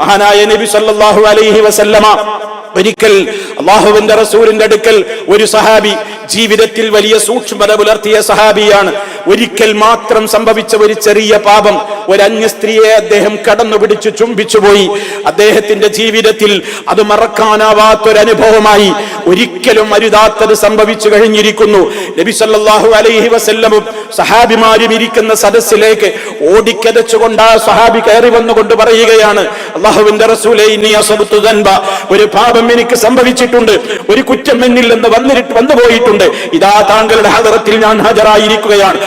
മഹാനായ നബി സല്ലല്ലാഹു അലൈഹി വസല്ലമ ഒരിക്കൽ അള്ളാഹുവിന്റെ റസൂലിന്റെ അടുക്കൽ ഒരു സഹാബി ജീവിതത്തിൽ വലിയ സൂക്ഷ്മത പുലർത്തിയ സഹാബിയാണ്. ഒരിക്കൽ മാത്രം സംഭവിച്ച ഒരു ചെറിയ പാപം. ഒരു അന്യ സ്ത്രീയെ അദ്ദേഹം കടന്നു പിടിച്ചു ചുംബിച്ചുപോയി അദ്ദേഹത്തിന്റെ ജീവിതത്തിൽ അത് മറക്കാനാവാത്തൊരനുഭവമായി. ഒരിക്കലും അരുതാത്തത് സംഭവിച്ചു കഴിഞ്ഞിരിക്കുന്നു. നബി സല്ലല്ലാഹു അലൈഹി വസല്ലമും സഹാബിമാരും ഇരിക്കുന്ന സദസ്സിലേക്ക് ഓടിക്കതച്ചുകൊണ്ട് ആ സഹാബി കയറി വന്നുകൊണ്ട് പറയുകയാണ് അള്ളാഹുവിന്റെ റസൂലെ ഇനി അസബത്തു ദൻബ. ഒരു പാപം എനിക്ക് സംഭവിച്ചിട്ടുണ്ട്. ഒരു കുറ്റം എന്നിൽ നിന്ന് വന്നിട്ട് വന്നു പോയിട്ടുണ്ട് ഇതാ താങ്കളുടെ ഹദറത്തിൽ ഞാൻ ഹാജരായിരിക്കുകയാണ്.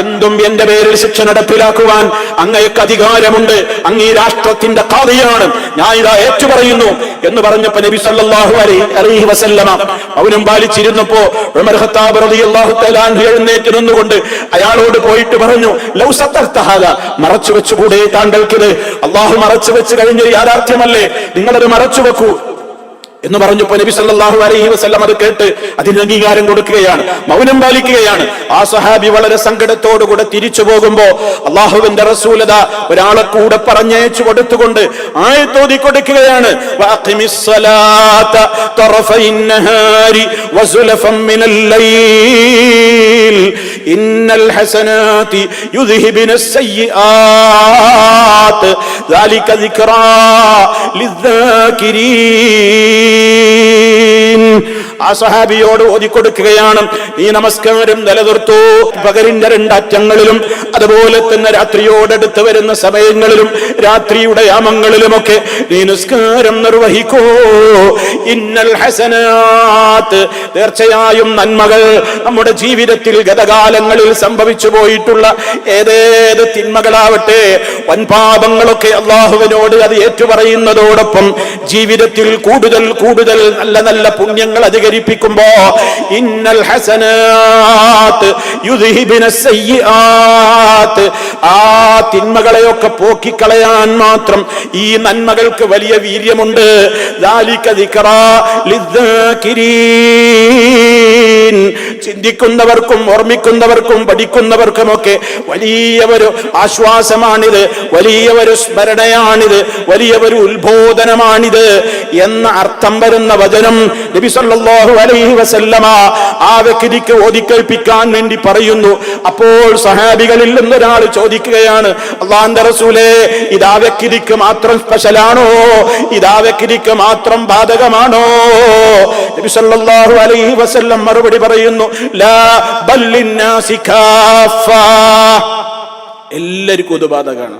എന്തും എന്റെ പേരിൽ ശിക്ഷ നടപ്പിലാക്കുവാൻ അങ്ങയ്ക്ക് അധികാരമുണ്ട്. അങ്ങ് ഈ രാഷ്ട്രത്തിന്റെ കാതിയാണ് ഞാൻ ഇതാ ഏറ്റുപറയുന്നു എന്ന് പറഞ്ഞപ്പോ നബി സല്ലല്ലാഹു അലൈഹി വസല്ലമ അവനും പാലിച്ചിരുന്നപ്പോ എഴുന്നേറ്റ് നിന്നുകൊണ്ട് അയാളോട് പോയിട്ട് പറഞ്ഞു ലൗ വെച്ചു മറച്ചു വെച്ചുകൂടെ താങ്കൾക്കിത്. അള്ളാഹു മറച്ചു വെച്ച് കഴിഞ്ഞ യാഥാർത്ഥ്യമല്ലേ? നിങ്ങളത് മറച്ചു വെക്കൂ. എന്ന് പറഞ്ഞപ്പോ നബി സല്ലാഹു അലൈഹി വസ്ലം അത് കേട്ട് അതിന് അംഗീകാരം കൊടുക്കുകയാണ് മൗനം പാലിക്കുകയാണ്. ആ സഹാബി വളരെ സങ്കടത്തോടുകൂടെ തിരിച്ചു പോകുമ്പോ അള്ളാഹുവിന്റെ റസൂലത ഒരാളെ കൂടെ പറഞ്ഞയച്ചു കൊടുത്തുകൊണ്ട് ആയത്തോതി കൊടുക്കുകയാണ്. ഇന്നൽ ഹസനാതി യുദ്ഹിബിന സയ്യാ ذلك ذكرى للذاكرين ആ സഹാബിയോട് ഓതിക്കൊടുക്കുകയാണ് ഈ നമസ്കാരം നിലനിർത്തു പകലിന്റെ രണ്ടറ്റങ്ങളിലും അതുപോലെ തന്നെ രാത്രിയോടടുത്ത് വരുന്ന സമയങ്ങളിലും രാത്രിയുടെ യാമങ്ങളിലുമൊക്കെ നീ നിസ്കാരം നിർവഹിക്കൂ ഇന്നൽ ഹസനാത്ത് തീർച്ചയായും നന്മകൾ നമ്മുടെ ജീവിതത്തിൽ ഗതകാലങ്ങളിൽ സംഭവിച്ചു പോയിട്ടുള്ള ഏതേത് തിന്മകളാവട്ടെ വൻപാപങ്ങളൊക്കെ അള്ളാഹുവിനോട് അത് ഏറ്റുപറയുന്നതോടൊപ്പം ജീവിതത്തിൽ കൂടുതൽ കൂടുതൽ നല്ല നല്ല പുണ്യങ്ങൾ അധികരിപ്പിക്കുമ്പോ ഇന്നൽ ഹസനാത്ത് ആ തിന്മകളെയൊക്കെ പോക്കിക്കളയാൻ മാത്രം ഈ നന്മകൾക്ക് വലിയ വീര്യമുണ്ട്. ദാലിക്കതിക്കറ ചിന്തിക്കുന്നവർക്കും ഓർമ്മിക്കുന്നവർക്കും പഠിക്കുന്നവർക്കുമൊക്കെ വലിയ ഒരു ആശ്വാസമാണിത് വലിയ ഒരു സ്മരണയാണിത് വലിയ ഒരു ഉത്ബോധനമാണിത് എന്ന അർത്ഥം വരുന്ന വചനം നബി സല്ലല്ലാഹു അലൈഹി വസല്ലമ ആ വ്യക്തിക്ക് ഓതിക്കേൽപ്പിക്കാൻ വേണ്ടി പറയുന്നു. അപ്പോൾ സഹാബികളിൽ നിന്നൊരാൾ ചോദിക്കുകയാണ് അള്ളാന്റെ റസൂലേ ഇതാ വ്യക്തിക്ക് മാത്രം സ്പെഷ്യലാണോ? ഇതാ വ്യക്തിക്ക് മാത്രം ബാധകമാണോ? നബി സല്ലല്ലാഹു അലൈഹി വസല്ലം മറുപടി പറയുന്നു എല്ലാവർക്കും ഇത് ബാധകമാണ്.